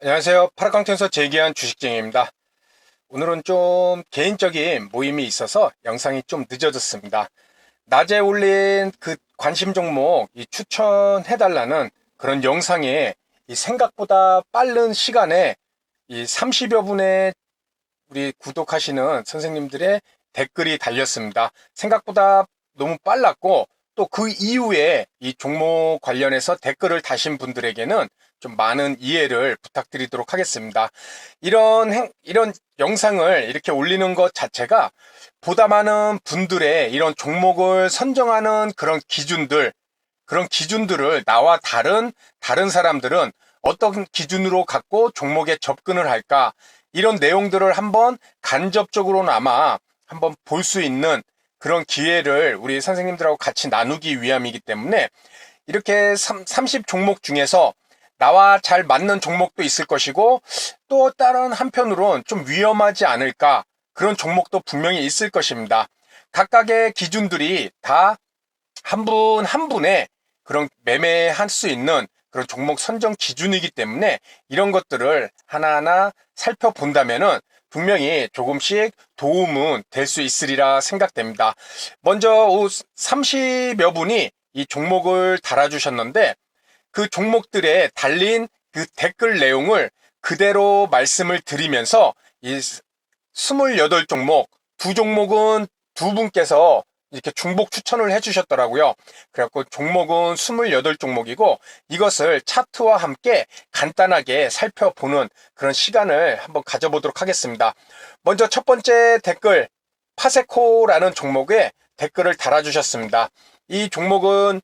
안녕하세요. 파라깡텐서 재기한 주식쟁입니다. 오늘은 좀 개인적인 모임이 있어서 영상이 좀 늦어졌습니다. 낮에 올린 그 관심 종목 이 추천해달라는 그런 영상에 이 생각보다 빠른 시간에 이 30여 분의 우리 구독하시는 선생님들의 댓글이 달렸습니다. 생각보다 너무 빨랐고 또 그 이후에 이 종목 관련해서 댓글을 다신 분들에게는 좀 많은 이해를 부탁드리도록 하겠습니다. 이런 행, 이런 영상을 이렇게 올리는 것 자체가 보다 많은 분들의 이런 종목을 선정하는 그런 기준들, 그런 기준들을 나와 다른, 다른 사람들은 어떤 기준으로 갖고 종목에 접근을 할까, 이런 내용들을 한번 간접적으로나마 한번 볼 수 있는 그런 기회를 우리 선생님들하고 같이 나누기 위함이기 때문에 이렇게 30 종목 중에서 나와 잘 맞는 종목도 있을 것이고 또 다른 한편으론 좀 위험하지 않을까 그런 종목도 분명히 있을 것입니다. 각각의 기준들이 다 한분한 분의 그런 매매할 수 있는 그런 종목 선정 기준이기 때문에 이런 것들을 하나하나 살펴본다면은 분명히 조금씩 도움은 될 수 있으리라 생각됩니다. 먼저 30여 분이 이 종목을 달아주셨는데 그 종목들에 달린 그 댓글 내용을 그대로 말씀을 드리면서 이 28종목, 두 종목은 두 분께서 이렇게 중복 추천을 해주셨더라고요. 그래갖고 종목은 28종목이고 이것을 차트와 함께 간단하게 살펴보는 그런 시간을 한번 가져보도록 하겠습니다. 먼저 첫 번째 댓글, 파세코라는 종목에 댓글을 달아주셨습니다. 이 종목은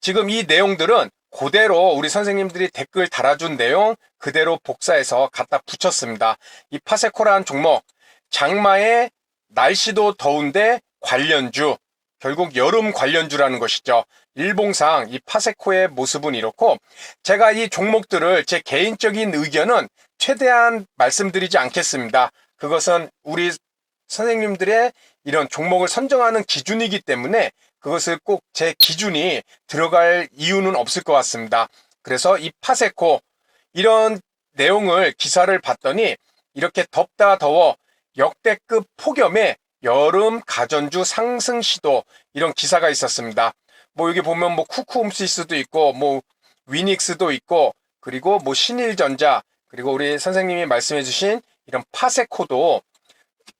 지금 이 내용들은 그대로 우리 선생님들이 댓글 달아준 내용 그대로 복사해서 갖다 붙였습니다. 이 파세코라는 종목, 장마에 날씨도 더운데 관련주, 결국 여름 관련주라는 것이죠. 일봉상 이 파세코의 모습은 이렇고 제가 이 종목들을 제 개인적인 의견은 최대한 말씀드리지 않겠습니다. 그것은 우리 선생님들의 이런 종목을 선정하는 기준이기 때문에 그것을 꼭 제 기준이 들어갈 이유는 없을 것 같습니다. 그래서 이 파세코 이런 내용을 기사를 봤더니 이렇게 덥다 더워 역대급 폭염에 여름 가전주 상승 시도 이런 기사가 있었습니다. 뭐 여기 보면 뭐 쿠쿠움시스도 있고 뭐 위닉스도 있고 그리고 뭐 신일전자 그리고 우리 선생님이 말씀해 주신 이런 파세코도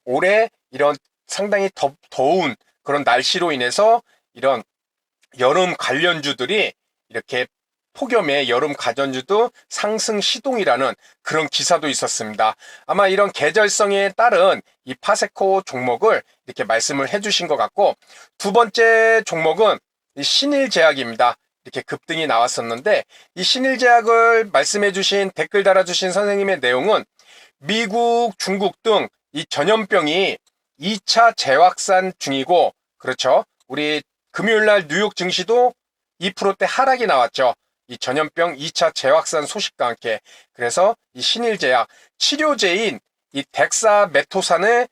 올해 이런 상당히 더, 더운 그런 날씨로 인해서 이런 여름 관련주들이 이렇게 폭염의 여름 가전주도 상승 시동이라는 그런 기사도 있었습니다. 아마 이런 계절성에 따른 이 파세코 종목을 이렇게 말씀을 해주신 것 같고 두 번째 종목은 신일제약입니다. 이렇게 급등이 나왔었는데 이 신일제약을 말씀해주신 댓글 달아주신 선생님의 내용은 미국, 중국 등 이 전염병이 2차 재확산 중이고 그렇죠. 우리 금요일 날 뉴욕 증시도 2%대 하락이 나왔죠. 이 전염병 2차 재확산 소식과 함께 그래서 이 신일제약 치료제인 이 덱사메토산의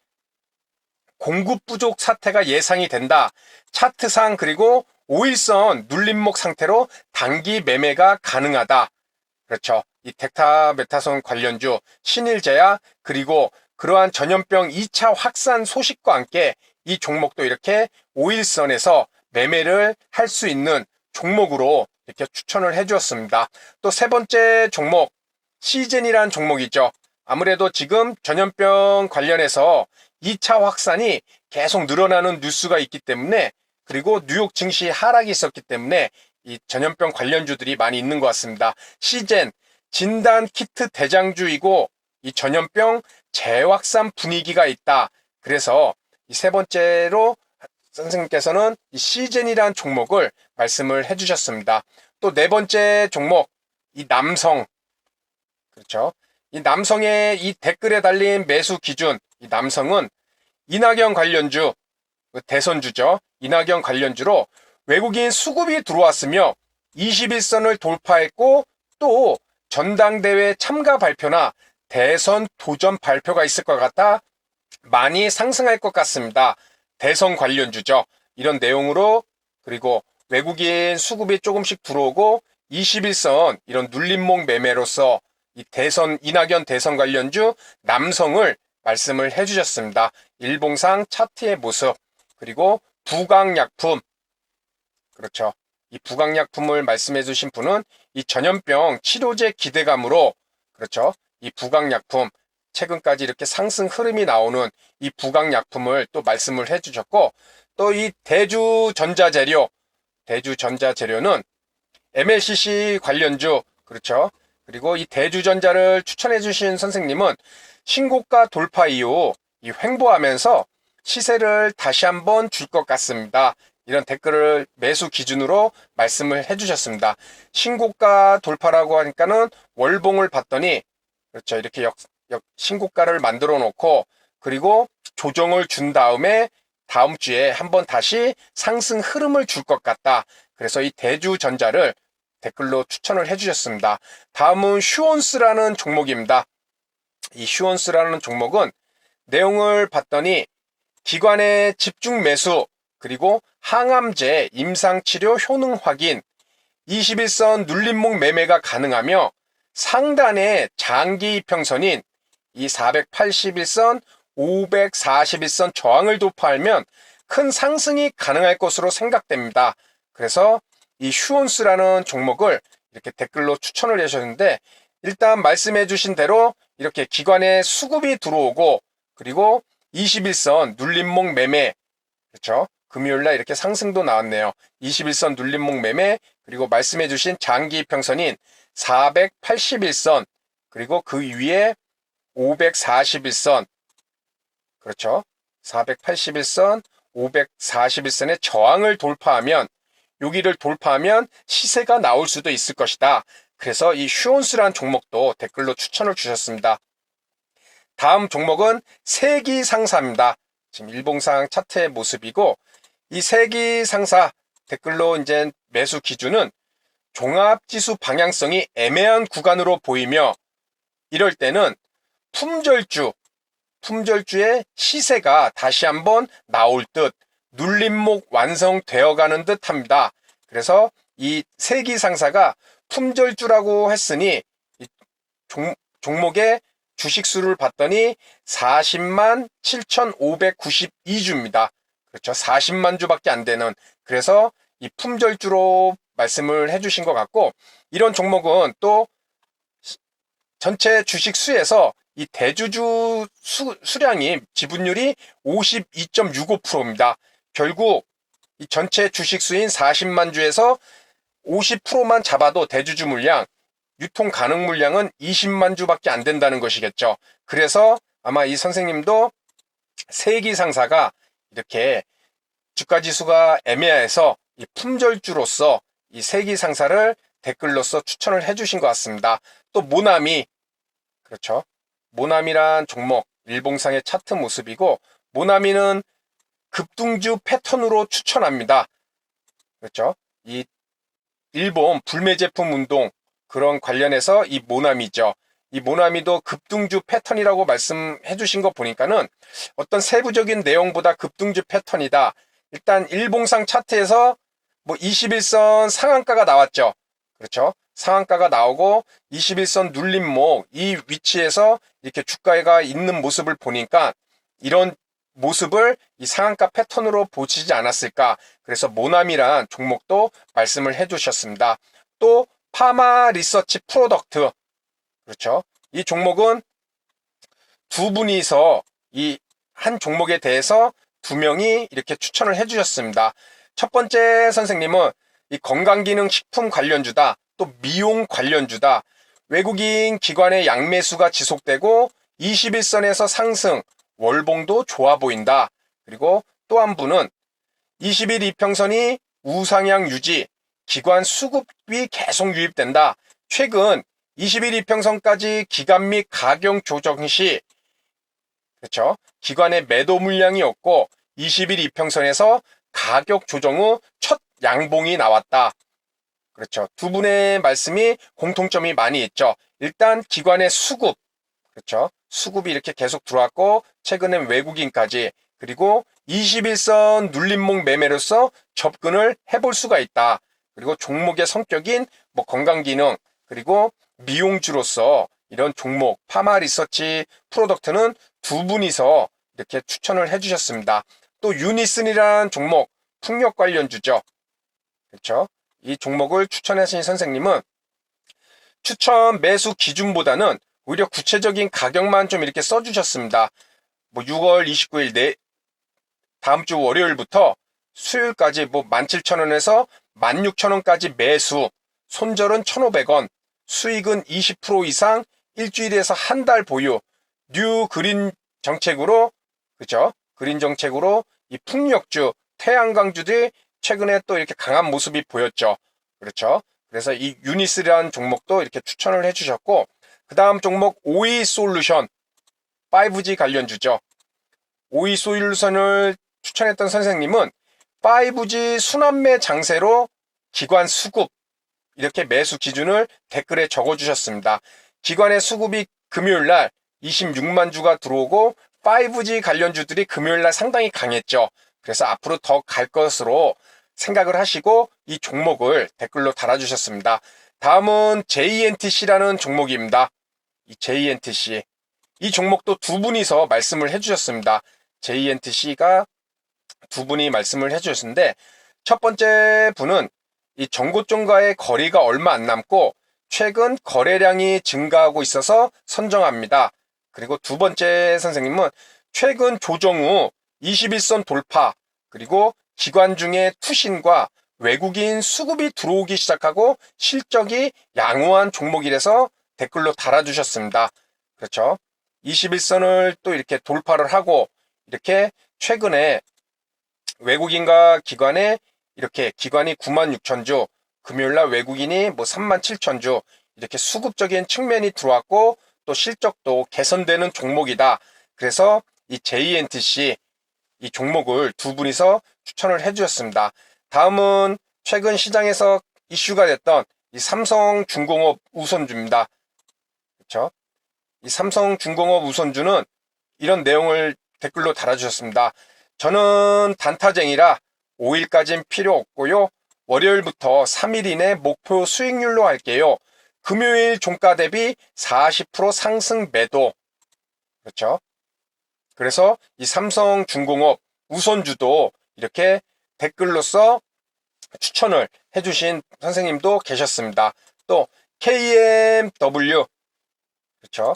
공급 부족 사태가 예상이 된다. 차트상 그리고 5일선 눌림목 상태로 단기 매매가 가능하다. 그렇죠. 이 덱타메타손 관련주 신일제약 그리고 그러한 전염병 2차 확산 소식과 함께 이 종목도 이렇게 5일선에서 매매를 할 수 있는 종목으로 이렇게 추천을 해 주었습니다. 또 세 번째 종목, 시젠이라는 종목이죠. 아무래도 지금 전염병 관련해서 2차 확산이 계속 늘어나는 뉴스가 있기 때문에 그리고 뉴욕 증시 하락이 있었기 때문에 이 전염병 관련주들이 많이 있는 것 같습니다. 시젠, 진단 키트 대장주이고 이 전염병 재확산 분위기가 있다. 그래서 이 세 번째로 선생님께서는 이 시젠이라는 종목을 말씀을 해주셨습니다. 또 네 번째 종목, 이 남성. 그렇죠. 이 남성의 이 댓글에 달린 매수 기준, 이 남성은 이낙연 관련주, 그 대선주죠. 이낙연 관련주로 외국인 수급이 들어왔으며 21선을 돌파했고 또 전당대회 참가 발표나 대선 도전 발표가 있을 것 같다. 많이 상승할 것 같습니다. 대선 관련주죠. 이런 내용으로 그리고 외국인 수급이 조금씩 들어오고 21선 이런 눌림목 매매로서 이 대선 이낙연 대선 관련주 남성을 말씀을 해주셨습니다. 일봉상 차트의 모습 그리고 부강약품 그렇죠. 이 부강약품을 말씀해 주신 분은 이 전염병 치료제 기대감으로 그렇죠. 이 부강약품 최근까지 이렇게 상승 흐름이 나오는 이 부강약품을 또 말씀을 해 주셨고 또 이 대주 전자재료 대주 전자재료는 MLCC 관련주 그렇죠. 그리고 이 대주전자를 추천해 주신 선생님은 신고가 돌파 이후 이 횡보하면서 시세를 다시 한번 줄 것 같습니다. 이런 댓글을 매수 기준으로 말씀을 해주셨습니다. 신고가 돌파라고 하니까는 월봉을 봤더니 그렇죠 이렇게 역, 역 신고가를 만들어 놓고 그리고 조정을 준 다음에 다음 주에 한번 다시 상승 흐름을 줄 것 같다. 그래서 이 대주전자를 댓글로 추천을 해주셨습니다. 다음은 슈온스라는 종목입니다. 이 슈온스라는 종목은 내용을 봤더니 기관의 집중 매수 그리고 항암제 임상치료 효능 확인 21선 눌림목 매매가 가능하며 상단의 장기 평선인 이 481선 541선 저항을 돌파하면 큰 상승이 가능할 것으로 생각됩니다. 그래서 이 슈온스라는 종목을 이렇게 댓글로 추천을 해주셨는데 일단 말씀해 주신 대로 이렇게 기관에 수급이 들어오고 그리고 21선 눌림목 매매 그렇죠? 금요일 날 이렇게 상승도 나왔네요. 21선 눌림목 매매 그리고 말씀해 주신 장기 평선인 481선 그리고 그 위에 541선 그렇죠? 481선 541선의 저항을 돌파하면 여기를 돌파하면 시세가 나올 수도 있을 것이다. 그래서 이 슈온스라는 종목도 댓글로 추천을 주셨습니다. 다음 종목은 세기 상사입니다. 지금 일봉상 차트의 모습이고 이 세기 상사 댓글로 이제 매수 기준은 종합지수 방향성이 애매한 구간으로 보이며 이럴 때는 품절주, 품절주의 시세가 다시 한번 나올 듯 눌림목 완성되어 가는 듯 합니다. 그래서 이 세기 상사가 품절주라고 했으니 이 종, 종목의 주식수를 봤더니 40만 7,592주입니다. 그렇죠. 40만 주밖에 안 되는. 그래서 이 품절주로 말씀을 해주신 것 같고, 이런 종목은 또 전체 주식 수에서 이 대주주 수, 수량이 지분율이 52.65%입니다. 결국 이 전체 주식 수인 40만 주에서 50%만 잡아도 대주주 물량, 유통 가능 물량은 20만 주밖에 안 된다는 것이겠죠. 그래서 아마 이 선생님도 세기 상사가 이렇게 주가 지수가 애매해서 이 품절주로서 이 세기 상사를 댓글로서 추천을 해주신 것 같습니다. 또 모나미 그렇죠. 모나미란 종목 일봉상의 차트 모습이고 모나미는 급등주 패턴으로 추천합니다. 그렇죠. 이 일본 불매 제품 운동 그런 관련해서 이 모나미죠. 이 모나미도 급등주 패턴이라고 말씀해 주신 거 보니까는 어떤 세부적인 내용보다 급등주 패턴이다. 일단 일봉상 차트에서 뭐 21선 상한가가 나왔죠. 그렇죠. 상한가가 나오고 21선 눌림목 이 위치에서 이렇게 주가가 있는 모습을 보니까 이런 모습을 이 상한가 패턴으로 보시지 않았을까. 그래서 모나미란 종목도 말씀을 해 주셨습니다. 또 파마 리서치 프로덕트. 그렇죠. 이 종목은 두 분이서 이 한 종목에 대해서 두 명이 이렇게 추천을 해 주셨습니다. 첫 번째 선생님은 이 건강기능 식품 관련주다. 또 미용 관련주다. 외국인 기관의 양매수가 지속되고 21선에서 상승, 월봉도 좋아 보인다. 그리고 또 한 분은 20일 이평선이 우상향 유지, 기관 수급이 계속 유입된다. 최근 20일 이평선까지 기간 및 가격 조정 시 그렇죠? 기관의 매도 물량이 없고 20일 이평선에서 가격 조정 후 첫 양봉이 나왔다. 그렇죠. 두 분의 말씀이 공통점이 많이 있죠. 일단 기관의 수급, 그렇죠. 수급이 이렇게 계속 들어왔고 최근엔 외국인까지 그리고 21선 눌림목 매매로서 접근을 해볼 수가 있다. 그리고 종목의 성격인 뭐 건강기능 그리고 미용주로서 이런 종목 파마 리서치 프로덕트는 두 분이서 이렇게 추천을 해주셨습니다. 또 유니슨이라는 종목 풍력 관련주죠. 그렇죠? 이 종목을 추천하신 선생님은 추천 매수 기준보다는 오히려 구체적인 가격만 좀 이렇게 써주셨습니다. 뭐 6월 29일 내 다음 주 월요일부터 수요일까지 뭐 17,000원에서 16,000원까지 매수, 손절은 1,500원, 수익은 20% 이상 일주일에서 한 달 보유, 뉴 그린 정책으로 그죠? 그린 정책으로 이 풍력주, 태양광주들이 최근에 또 이렇게 강한 모습이 보였죠. 그렇죠? 그래서 이 유니스라는 종목도 이렇게 추천을 해주셨고, 그 다음 종목 오이 솔루션, 5G 관련주죠. 오이 솔루션을 추천했던 선생님은 5G 순환매 장세로 기관 수급, 이렇게 매수 기준을 댓글에 적어주셨습니다. 기관의 수급이 금요일 날 26만 주가 들어오고 5G 관련주들이 금요일 날 상당히 강했죠. 그래서 앞으로 더 갈 것으로 생각을 하시고 이 종목을 댓글로 달아주셨습니다. 다음은 JNTC라는 종목입니다. 이 JNTC. 이 종목도 두 분이서 말씀을 해주셨습니다. JNTC가 두 분이 말씀을 해주셨는데 첫 번째 분은 이 전고점과의 거리가 얼마 안 남고 최근 거래량이 증가하고 있어서 선정합니다. 그리고 두 번째 선생님은 최근 조정 후 21선 돌파 그리고 기관 중에 투신과 외국인 수급이 들어오기 시작하고 실적이 양호한 종목이라서 댓글로 달아주셨습니다. 그렇죠. 21선을 또 이렇게 돌파를 하고 이렇게 최근에 외국인과 기관에 이렇게 기관이 9만 6천 주, 금요일날 외국인이 뭐 3만 7천 주 이렇게 수급적인 측면이 들어왔고 또 실적도 개선되는 종목이다. 그래서 이 JNTC 이 종목을 두 분이서 추천을 해주셨습니다. 다음은 최근 시장에서 이슈가 됐던 이 삼성중공업 우선주입니다. 그렇죠? 이 삼성중공업 우선주는 이런 내용을 댓글로 달아주셨습니다. 저는 단타쟁이라 5일까지는 필요 없고요. 월요일부터 3일 이내 목표 수익률로 할게요. 금요일 종가 대비 40% 상승 매도. 그렇죠? 그래서 이 삼성 중공업 우선주도 이렇게 댓글로서 추천을 해주신 선생님도 계셨습니다. 또 KMW 그렇죠?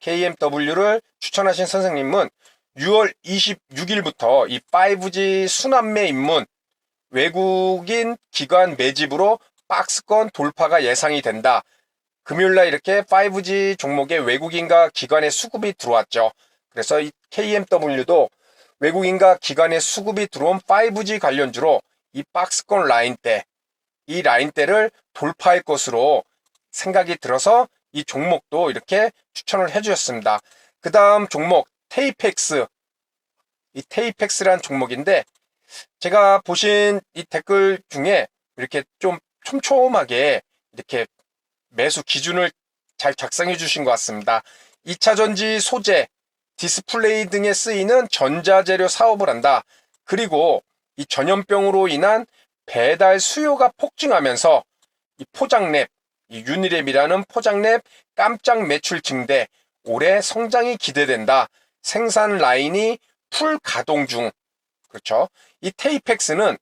KMW를 추천하신 선생님은 6월 26일부터 이 5G 순환매 입문 외국인 기관 매집으로 박스권 돌파가 예상이 된다. 금요일날 이렇게 5G 종목에 외국인과 기관의 수급이 들어왔죠. 그래서 이 KMW도 외국인과 기관의 수급이 들어온 5G 관련주로 이 박스권 라인대, 이 라인대를 돌파할 것으로 생각이 들어서 이 종목도 이렇게 추천을 해주셨습니다. 그 다음 종목 테이펙스 이 테이펙스란 종목인데 제가 보신 이 댓글 중에 이렇게 좀 촘촘하게 이렇게 매수 기준을 잘 작성해 주신 것 같습니다. 2차 전지 소재, 디스플레이 등에 쓰이는 전자재료 사업을 한다. 그리고 이 전염병으로 인한 배달 수요가 폭증하면서 이 포장랩, 이 유니랩이라는 포장랩 깜짝 매출 증대, 올해 성장이 기대된다. 생산 라인이 풀 가동 중. 그렇죠. 이 테이펙스는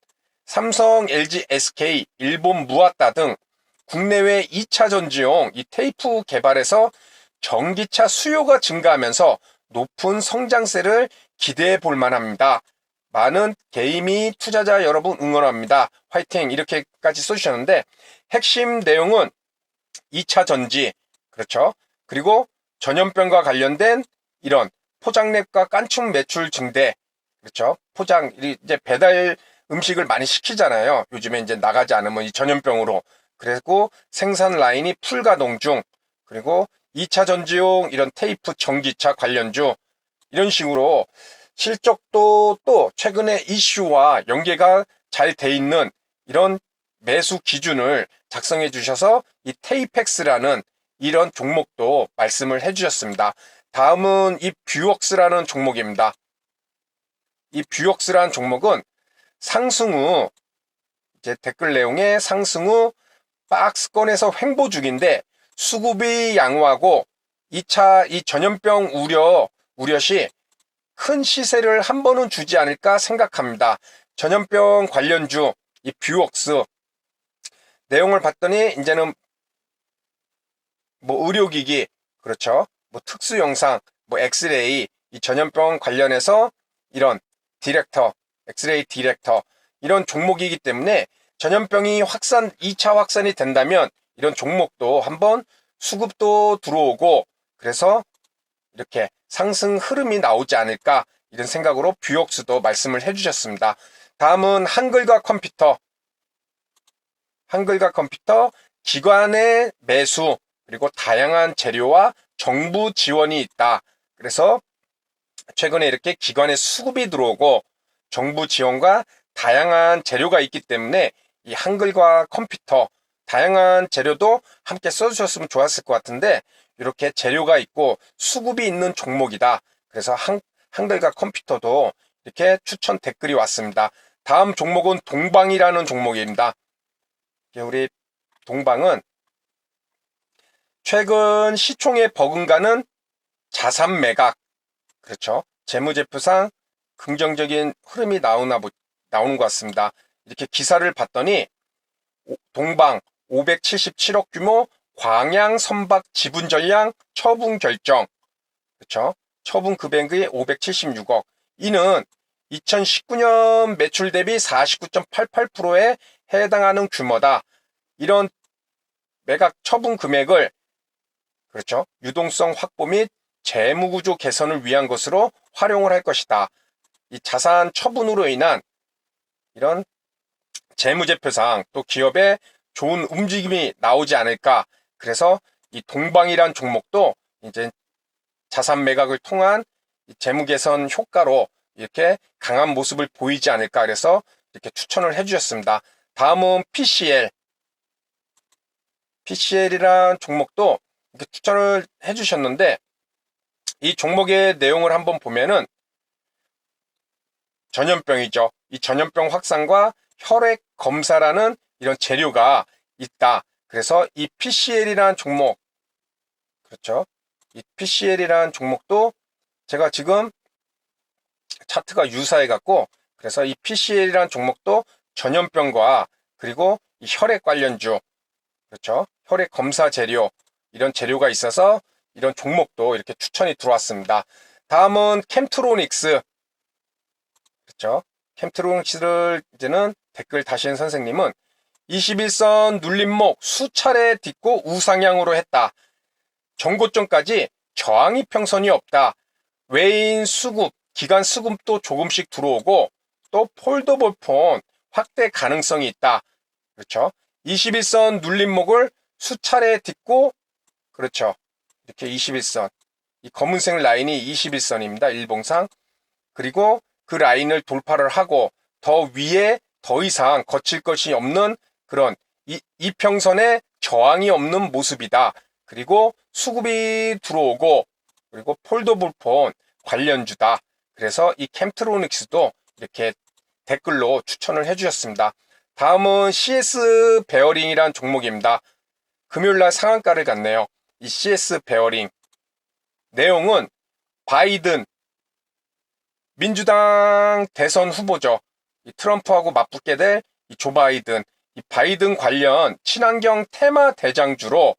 삼성, LG, SK, 일본 무아따 등 국내외 2차 전지용 이 테이프 개발에서 전기차 수요가 증가하면서 높은 성장세를 기대해 볼 만합니다. 많은 게이미 투자자 여러분 응원합니다. 화이팅! 이렇게까지 써주셨는데 핵심 내용은 2차 전지, 그렇죠? 그리고 전염병과 관련된 이런 포장랩과 깐충 매출 증대, 그렇죠? 포장, 이제 배달 음식을 많이 시키잖아요. 요즘에 이제 나가지 않으면 이 전염병으로. 그리고 생산 라인이 풀가동 중, 그리고 2차 전지용 이런 테이프 전기차 관련주, 이런 식으로 실적도 또 최근에 이슈와 연계가 잘 돼 있는 이런 매수 기준을 작성해 주셔서 이 테이펙스라는 이런 종목도 말씀을 해 주셨습니다. 다음은 이 뷰웍스라는 종목입니다. 이 뷰웍스라는 종목은 상승 후 이제 댓글 내용에 상승 후 박스권에서 횡보 중인데 수급이 양호하고 2차 이 전염병 우려 우려 시 큰 시세를 한 번은 주지 않을까 생각합니다. 전염병 관련주 이 뷰웍스 내용을 봤더니 이제는 뭐 의료기기 그렇죠. 뭐 특수 영상, 뭐 엑스레이 이 전염병 관련해서 이런 디렉터, 엑스레이 디렉터 이런 종목이기 때문에 전염병이 확산 2차 확산이 된다면 이런 종목도 한번 수급도 들어오고 그래서 이렇게 상승 흐름이 나오지 않을까 이런 생각으로 뷰옥스도 말씀을 해주셨습니다. 다음은 한글과 컴퓨터. 한글과 컴퓨터 기관의 매수 그리고 다양한 재료와 정부 지원이 있다. 그래서 최근에 이렇게 기관의 수급이 들어오고 정부 지원과 다양한 재료가 있기 때문에 이 한글과 컴퓨터 다양한 재료도 함께 써주셨으면 좋았을 것 같은데 이렇게 재료가 있고 수급이 있는 종목이다. 그래서 한, 한글과 컴퓨터도 이렇게 추천 댓글이 왔습니다. 다음 종목은 동방이라는 종목입니다. 우리 동방은 최근 시총에 버금가는 자산 매각, 그렇죠. 재무제표상 긍정적인 흐름이 나오나, 보- 나오는 것 같습니다. 이렇게 기사를 봤더니 오- 동방 577억 규모 광양 선박 지분 전량 처분 결정. 그렇죠? 처분 금액이 576억. 이는 2019년 매출 대비 49.88%에 해당하는 규모다. 이런 매각 처분 금액을 그렇죠? 유동성 확보 및 재무 구조 개선을 위한 것으로 활용을 할 것이다. 이 자산 처분으로 인한 이런 재무제표상 또 기업의 좋은 움직임이 나오지 않을까. 그래서 이 동방이란 종목도 이제 자산 매각을 통한 이 재무 개선 효과로 이렇게 강한 모습을 보이지 않을까. 그래서 이렇게 추천을 해주셨습니다. 다음은 PCL. PCL이란 종목도 이렇게 추천을 해주셨는데 이 종목의 내용을 한번 보면은 전염병이죠. 이 전염병 확산과 혈액 검사라는 이런 재료가 있다. 그래서 이 PCL이라는 종목, 그렇죠. 이 PCL이라는 종목도 제가 지금 차트가 유사해 갖고 그래서 이 PCL이라는 종목도 전염병과 그리고 이 혈액 관련주, 그렇죠. 혈액 검사 재료, 이런 재료가 있어서 이런 종목도 이렇게 추천이 들어왔습니다. 다음은 캠트로닉스. 그렇죠. 캠트로닉스를 이제는 댓글 다시는 선생님은 21선 눌림목 수차례 딛고 우상향으로 했다. 정고점까지 저항 이 평선이 없다. 외인 수급, 기간 수급도 조금씩 들어오고 또 폴더블 폰 확대 가능성이 있다. 그렇죠. 21선 눌림목을 수차례 딛고 그렇죠. 이렇게 21선. 이 검은색 라인이 21선입니다. 일봉상. 그리고 그 라인을 돌파를 하고 더 위에 더 이상 거칠 것이 없는 그런 이, 이평선에 저항이 없는 모습이다. 그리고 수급이 들어오고 그리고 폴더블폰 관련주다. 그래서 이 캠트로닉스도 이렇게 댓글로 추천을 해주셨습니다. 다음은 CS 베어링이란 종목입니다. 금요일날 상한가를 갔네요. 이 CS 베어링 내용은 바이든 민주당 대선 후보죠. 이 트럼프하고 맞붙게 될이조 바이든 이 바이든 관련 친환경 테마 대장주로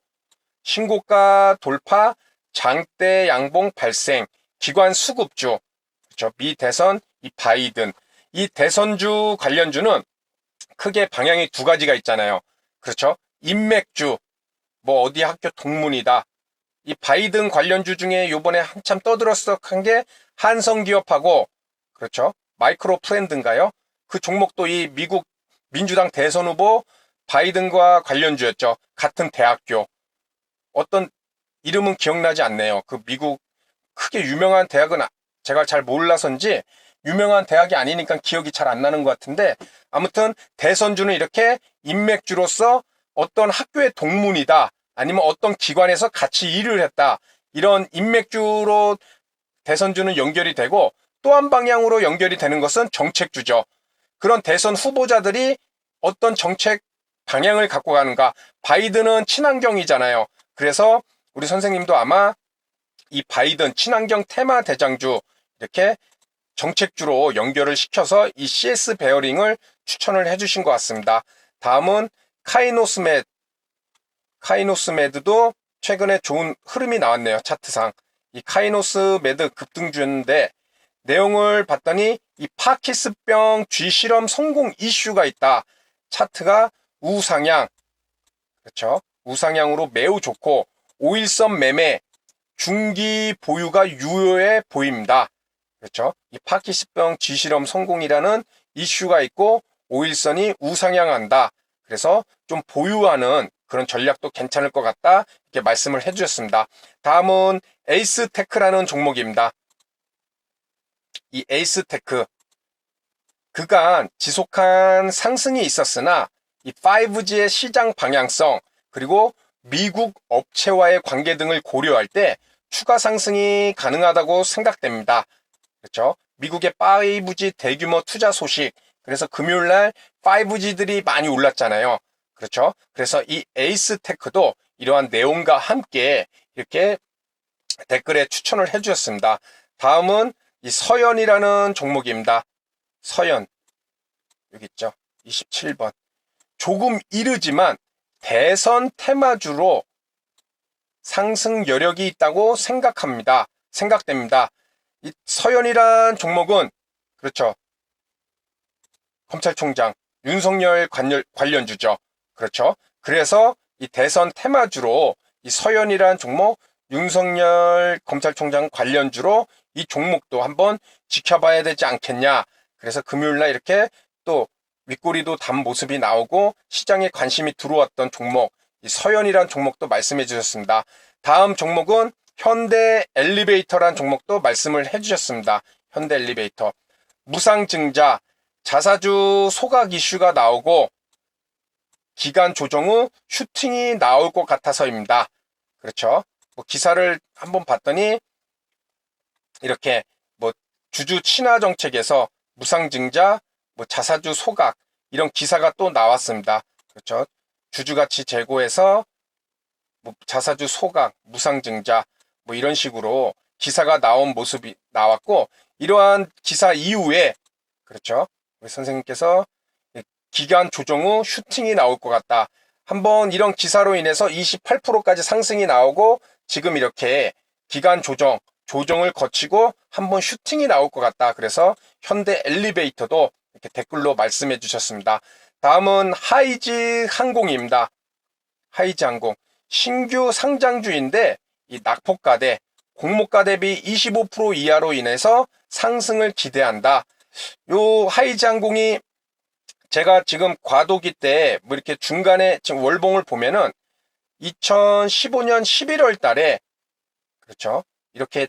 신고가 돌파 장대 양봉 발생 기관 수급주 그렇죠. 미 대선 이 바이든 이 대선주 관련주는 크게 방향이 두 가지가 있잖아요. 그렇죠. 인맥주 뭐 어디 학교 동문이다. 이 바이든 관련주 중에 요번에 한참 떠들었었한 게 한성기업하고 그렇죠. 마이크로 프렌드인가요? 그 종목도 이 미국 민주당 대선 후보 바이든과 관련주였죠. 같은 대학교. 어떤 이름은 기억나지 않네요. 그 미국 크게 유명한 대학은 아- 제가 잘 몰라서인지 유명한 대학이 아니니까 기억이 잘 안 나는 것 같은데 아무튼 대선주는 이렇게 인맥주로서 어떤 학교의 동문이다 아니면 어떤 기관에서 같이 일을 했다 이런 인맥주로 대선주는 연결이 되고 또 한 방향으로 연결이 되는 것은 정책주죠. 그런 대선 후보자들이 어떤 정책 방향을 갖고 가는가. 바이든은 친환경이잖아요. 그래서 우리 선생님도 아마 이 바이든 친환경 테마 대장주 이렇게 정책주로 연결을 시켜서 이 CS 베어링을 추천을 해주신 것 같습니다. 다음은 카이노스메드. 카이노스메드도 최근에 좋은 흐름이 나왔네요. 차트상. 이 카이노스메드 급등주였는데 내용을 봤더니 이 파키스병 쥐실험 성공 이슈가 있다. 차트가 우상향. 그렇죠. 우상향으로 매우 좋고 오일선 매매 중기 보유가 유효해 보입니다. 그렇죠. 이 파키스병 쥐실험 성공이라는 이슈가 있고 오일선이 우상향한다. 그래서 좀 보유하는 그런 전략도 괜찮을 것 같다. 이렇게 말씀을 해주셨습니다. 다음은 에이스테크라는 종목입니다. 이 에이스테크 그간 지속한 상승이 있었으나 이 5G의 시장 방향성 그리고 미국 업체와의 관계 등을 고려할 때 추가 상승이 가능하다고 생각됩니다. 그렇죠? 미국의 5G 대규모 투자 소식 그래서 금요일 날 5G들이 많이 올랐잖아요. 그렇죠? 그래서 이 에이스테크도 이러한 내용과 함께 이렇게 댓글에 추천을 해주셨습니다. 다음은 이 서연이라는 종목입니다. 서연. 여기 있죠. 27번. 조금 이르지만 대선 테마주로 상승 여력이 있다고 생각합니다. 생각됩니다. 이 서연이란 종목은 그렇죠. 검찰총장 윤석열 관련, 관련주죠. 그렇죠. 그래서 이 대선 테마주로 이 서연이란 종목 윤석열 검찰총장 관련주로 이 종목도 한번 지켜봐야 되지 않겠냐. 그래서 금요일 날 이렇게 또 윗꼬리도 단 모습이 나오고 시장에 관심이 들어왔던 종목 이 서연이란 종목도 말씀해 주셨습니다. 다음 종목은 현대 엘리베이터란 종목도 말씀을 해 주셨습니다. 현대 엘리베이터. 무상증자, 자사주 소각 이슈가 나오고 기간 조정 후 슈팅이 나올 것 같아서입니다. 그렇죠. 뭐 기사를 한번 봤더니 이렇게 뭐 주주 친화 정책에서 무상증자, 뭐 자사주 소각 이런 기사가 또 나왔습니다. 그렇죠. 주주 가치 제고해서 뭐 자사주 소각, 무상증자 뭐 이런 식으로 기사가 나온 모습이 나왔고 이러한 기사 이후에 그렇죠. 우리 선생님께서 기간 조정 후 슈팅이 나올 것 같다. 한번 이런 기사로 인해서 28%까지 상승이 나오고 지금 이렇게 기간 조정, 조정을 거치고 한번 슈팅이 나올 것 같다. 그래서 현대 엘리베이터도 이렇게 댓글로 말씀해 주셨습니다. 다음은 하이지 항공입니다. 하이지 항공. 신규 상장주인데 이 낙폭가 대 공모가 대비 25% 이하로 인해서 상승을 기대한다. 요 하이지 항공이 제가 지금 과도기 때 뭐 이렇게 중간에 지금 월봉을 보면은 2015년 11월 달에 그렇죠. 이렇게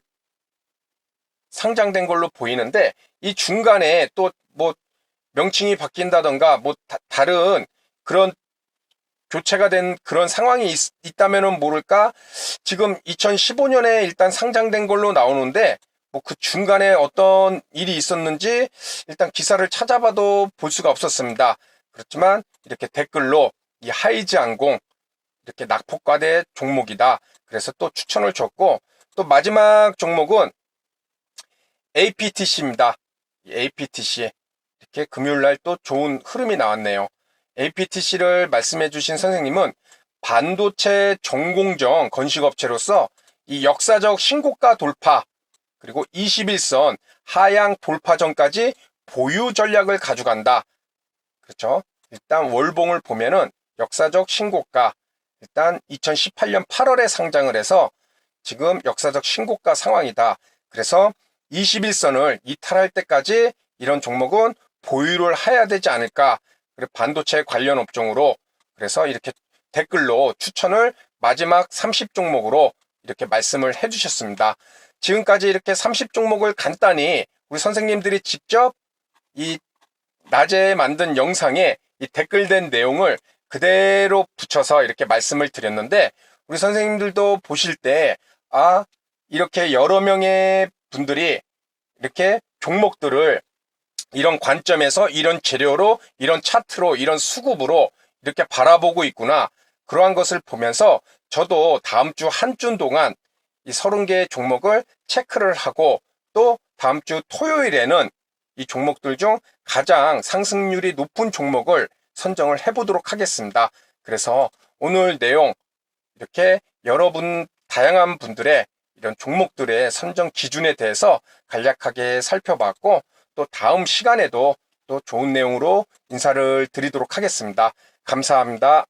상장된 걸로 보이는데 이 중간에 또 뭐 명칭이 바뀐다던가 뭐 다, 른 그런 교체가 된 그런 상황이 있, 있다면은 모를까 지금 2015년에 일단 상장된 걸로 나오는데 뭐 그 중간에 어떤 일이 있었는지 일단 기사를 찾아봐도 볼 수가 없었습니다. 그렇지만 이렇게 댓글로 이 하이즈 항공 이렇게 낙폭과대 종목이다. 그래서 또 추천을 줬고 또 마지막 종목은 APTC입니다. APTC 이렇게 금요일 날 또 좋은 흐름이 나왔네요. APTC를 말씀해 주신 선생님은 반도체 전공정 건식업체로서 이 역사적 신고가 돌파 그리고 21선 하향 돌파 전까지 보유 전략을 가져간다. 그렇죠? 일단 월봉을 보면은 역사적 신고가 일단 2018년 8월에 상장을 해서 지금 역사적 신고가 상황이다. 그래서 21선을 이탈할 때까지 이런 종목은 보유를 해야 되지 않을까. 그리고 반도체 관련 업종으로 그래서 이렇게 댓글로 추천을 마지막 30종목으로 이렇게 말씀을 해주셨습니다. 지금까지 이렇게 30종목을 간단히 우리 선생님들이 직접 이 낮에 만든 영상에 이 댓글된 내용을 그대로 붙여서 이렇게 말씀을 드렸는데 우리 선생님들도 보실 때 아, 이렇게 여러 명의 분들이 이렇게 종목들을 이런 관점에서 이런 재료로 이런 차트로 이런 수급으로 이렇게 바라보고 있구나. 그러한 것을 보면서 저도 다음 주 한 주 동안 이 30개의 종목을 체크를 하고 또 다음 주 토요일에는 이 종목들 중 가장 상승률이 높은 종목을 선정을 해보도록 하겠습니다. 그래서 오늘 내용 이렇게 여러분 다양한 분들의 이런 종목들의 선정 기준에 대해서 간략하게 살펴봤고 또 다음 시간에도 또 좋은 내용으로 인사를 드리도록 하겠습니다. 감사합니다.